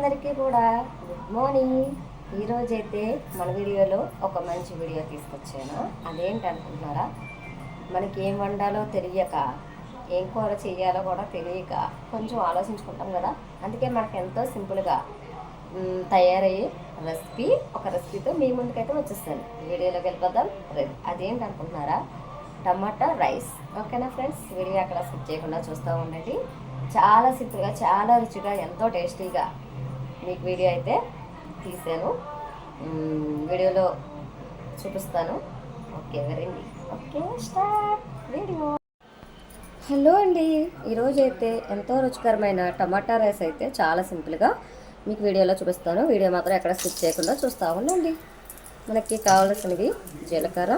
అందరికీ కూడా good morning ఈరోజైతే మన వీడియోలో ఒక మంచి వీడియో తీసుకొచ్చాను. అదేంటి అనుకుంటున్నారా మనకి ఏం వండాలో తెలియక ఏం కూర చేయాలో కూడా తెలియక కొంచెం ఆలోచించుకుంటాం కదా. అందుకే మనకు ఎంతో సింపుల్గా తయారయ్యే రెసిపీ ఒక రెసిపీతో మీ ముందుకైతే వచ్చేస్తాను. వీడియోలోకి వెళ్ళిపోదాం రేపు అదేంటి అనుకుంటున్నారా టమాటా రైస్. ఓకేనా ఫ్రెండ్స్? వీడియో అక్కడ స్కిప్ చేయకుండా చూస్తూ ఉండండి. చాలా సింపుల్గా చాలా రుచిగా ఎంతో టేస్టీగా మీకు వీడియో అయితే తీసాను. వీడియోలో చూపిస్తాను. ఓకే వెరండి ఓకే స్టార్ట్. వీడియో. హలో అండి. ఈరోజు అయితే ఎంతో రుచికరమైన టమాటా రైస్ అయితే చాలా సింపుల్గా మీకు వీడియోలో చూపిస్తాను. వీడియో మాత్రం ఎక్కడ స్కిప్ చేయకుండా చూస్తూ ఉండండి. మనకి కావాల్సినవి జీలకర్ర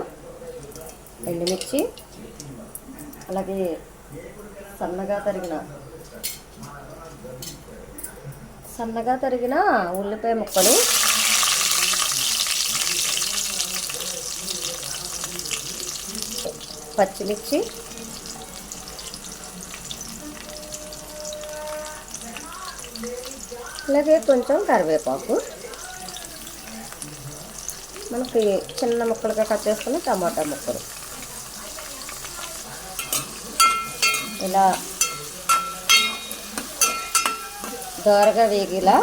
ఎండుమిర్చి అలాగే సన్నగా తరిగిన సన్నగా తరిగిన ఉల్లిపాయ ముక్కలు. పచ్చిమిర్చి. అలాగే కొంచెం కరివేపాకు. మనకి చిన్న ముక్కలుగా కట్ చేసుకున్న టమాటా ముక్కలు. ఇలా దోరగా వేగిలా.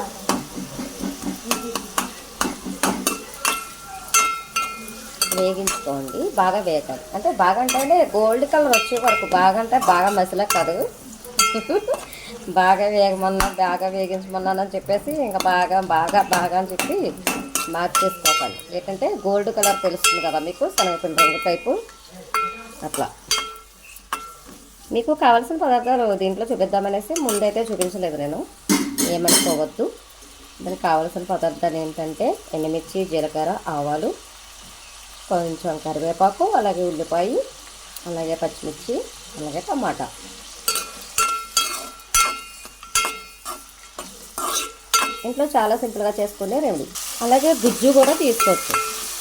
వేగించుకోండి. బాగా వేగాలి. అంటే బాగా అంటే గోల్డ్ కలర్ వచ్చే వరకు బాగా అంటే బాగా మసిలా కాదు. బాగా వేగమన్నా బాగా వేగించమన్నానని చెప్పేసి ఇంకా బాగా బాగా బాగా అని చెప్పి మార్చేసుకోవాలి ఏంటంటే గోల్డ్ కలర్ తెలుస్తుంది కదా మీకు శనగపిండి రంగు టైపు. అట్లా. మీకు కావాల్సిన పదార్థాలు దీంట్లో చూపిద్దామనేసి ముందైతే చూపించలేదు నేను. ఏమనుకోవద్దు దానికి కావాల్సిన పదార్థాలు ఏంటంటే ఎండుమిర్చి జీలకర్ర ఆవాలు కొంచెం కరివేపాకు అలాగే ఉల్లిపాయ అలాగే పచ్చిమిర్చి అలాగే టమాటా. ఇంట్లో చాలా సింపుల్గా చేసుకునే రెమెడీ అలాగే గుజ్జు కూడా తీసుకోవచ్చు.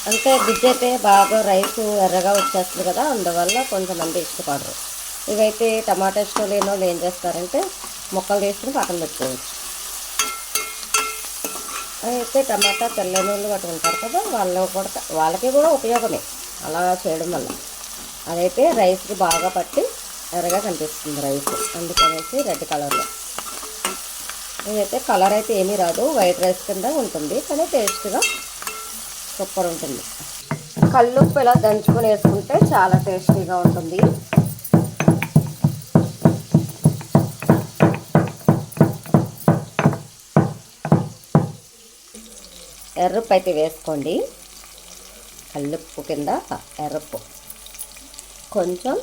అంటే గుజ్జు అయితే బాగా రైస్ ఎర్రగా వచ్చేస్తుంది కదా అందువల్ల కొంతమంది ఇష్టపడరు. ఇవైతే టమాటా ఇష్టం లేని వాళ్ళు ఏం చేస్తారంటే ముక్కలు తీసుకుని పక్కన పెట్టుకోవచ్చు. అయితే టమాటా తెల్లని వాళ్ళు అటు కదా వాళ్ళు కూడా వాళ్ళకి కూడా ఉపయోగమే అలా చేయడం వల్ల. అదైతే రైస్కి బాగా పట్టి ఎర్రగా కనిపిస్తుంది రైస్ అందుకనేసి రెడ్ కలర్లో. ఇదైతే కలర్ అయితే ఏమీ రాదు వైట్ రైస్ కింద ఉంటుంది కానీ టేస్ట్గా సూపర్ ఉంటుంది. కల్లుప్పు ఇలా దంచుకొని వేసుకుంటే చాలా టేస్టీగా ఉంటుంది. ఎర్రప్పు అయితే వేసుకోండి. కల్లుప్పు కింద ఎర్రప్పు కొంచెం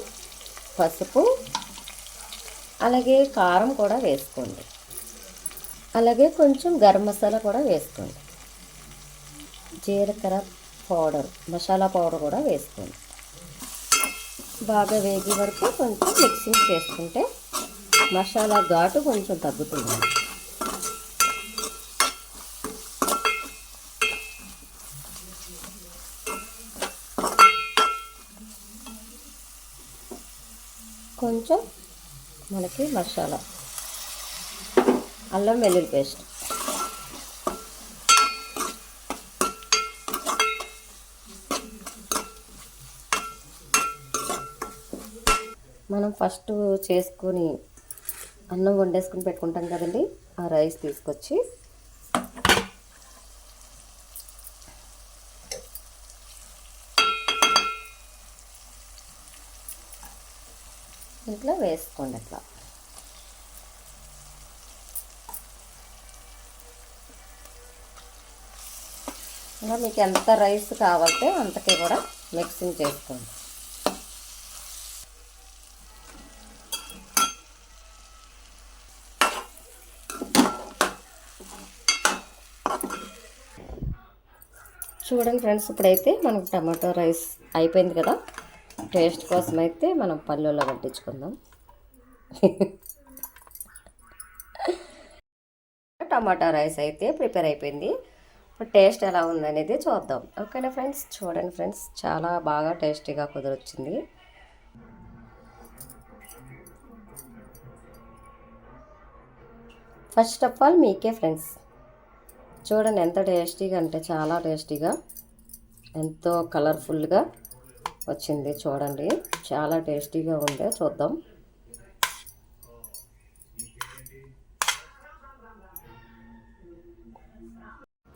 పసుపు అలాగే కారం కూడా వేసుకోండి. అలాగే కొంచెం గరం మసాలా కూడా వేసుకోండి. జీలకర్ర పౌడర్ మసాలా పౌడర్ కూడా వేసుకోండి. బాగా వేగి వరకు కొంచెం మిక్సింగ్ చేసుకుంటే మసాలా ఘాటు కొంచెం తగ్గుతుంది. కొంచెం మనకి మసాలా. అల్లం వెల్లుల్లి పేస్ట్. మనం ఫస్ట్ చేసుకొని అన్నం వండేసుకుని పెట్టుకుంటాం కదండి. ఆ రైస్ తీసుకొచ్చి ఇంట్లో వేసుకోండి అట్లా. ఇంకా మీకు ఎంత రైస్ కావాలంటే అంతకి కూడా మిక్సింగ్ చేసుకోండి. చూడండి ఫ్రెండ్స్ ఇప్పుడైతే మనకు టమాటో రైస్ అయిపోయింది కదా. టేస్ట్ కోసం అయితే మనం పల్లెల్లో పట్టించుకుందాం. టమాటా రైస్ అయితే ప్రిపేర్ అయిపోయింది. ఇప్పుడు టేస్ట్ ఎలా ఉందనేది చూద్దాం. ఓకేనా ఫ్రెండ్స్? చూడండి ఫ్రెండ్స్ చాలా బాగా టేస్టీగా కుదిరొచ్చింది. ఫస్ట్ ఆఫ్ ఆల్ మీకే ఫ్రెండ్స్ చూడండి ఎంత టేస్టీగా అంటే చాలా టేస్టీగా ఎంతో కలర్ఫుల్గా వచ్చింది చూడండి. చాలా టేస్టీగా ఉంది. చూద్దాం.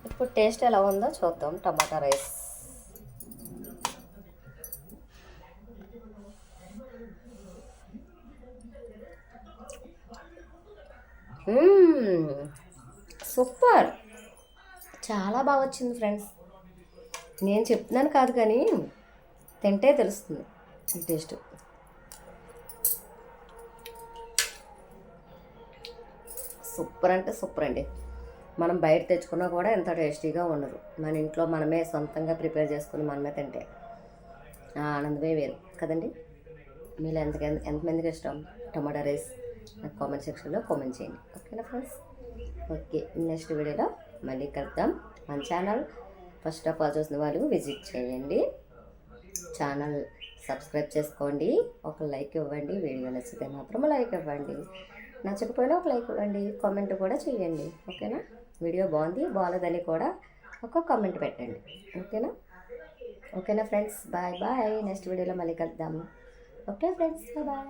ఇప్పుడు టేస్ట్ ఎలా ఉందో చూద్దాం. Tomato rice. సూపర్. చాలా బాగా వచ్చింది ఫ్రెండ్స్. నేను చెప్తున్నాను కాదు కానీ తింటే తెలుస్తుంది ఈ టేస్ట్. సూపర్ అంటే సూపర్ అండి. మనం బయట తెచ్చుకున్నా కూడా ఎంత టేస్టీగా ఉండదు. మన ఇంట్లో మనమే సొంతంగా ప్రిపేర్ చేసుకుని మనమే తింటే ఆ ఆనందమే వేరు. కదండి? మీరు ఎంత ఎంతమందికి ఇష్టం? Tomato rice? నాకు కామెంట్ సెక్షన్లో కామెంట్ చేయండి. ఓకేనా ఫ్రెండ్స్? ఓకే నెక్స్ట్ వీడియోలో మళ్ళీ కలుద్దాం. మన ఛానల్ ఫస్ట్ ఆఫ్ ఆల్ చూసిన వాళ్ళు విజిట్ చేయండి. ఛానల్ సబ్స్క్రైబ్ చేసుకోండి. ఒక లైక్ ఇవ్వండి. వీడియో నచ్చితే మాత్రం లైక్ ఇవ్వండి. నచ్చకపోయినా ఒక లైక్ ఇవ్వండి. కామెంట్ కూడా చేయండి. ఓకేనా? వీడియో బాగుంది బాగాలేదని కూడా ఒక కామెంట్ పెట్టండి. ఓకేనా? ఓకేనా ఫ్రెండ్స్? Bye bye. నెక్స్ట్ వీడియోలో మళ్ళీ కలుద్దాము ఓకే ఫ్రెండ్స్? బాయ్.